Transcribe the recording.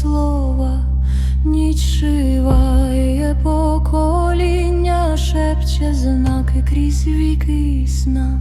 слова, ніч покоління, шепче знаки крізь віки сна.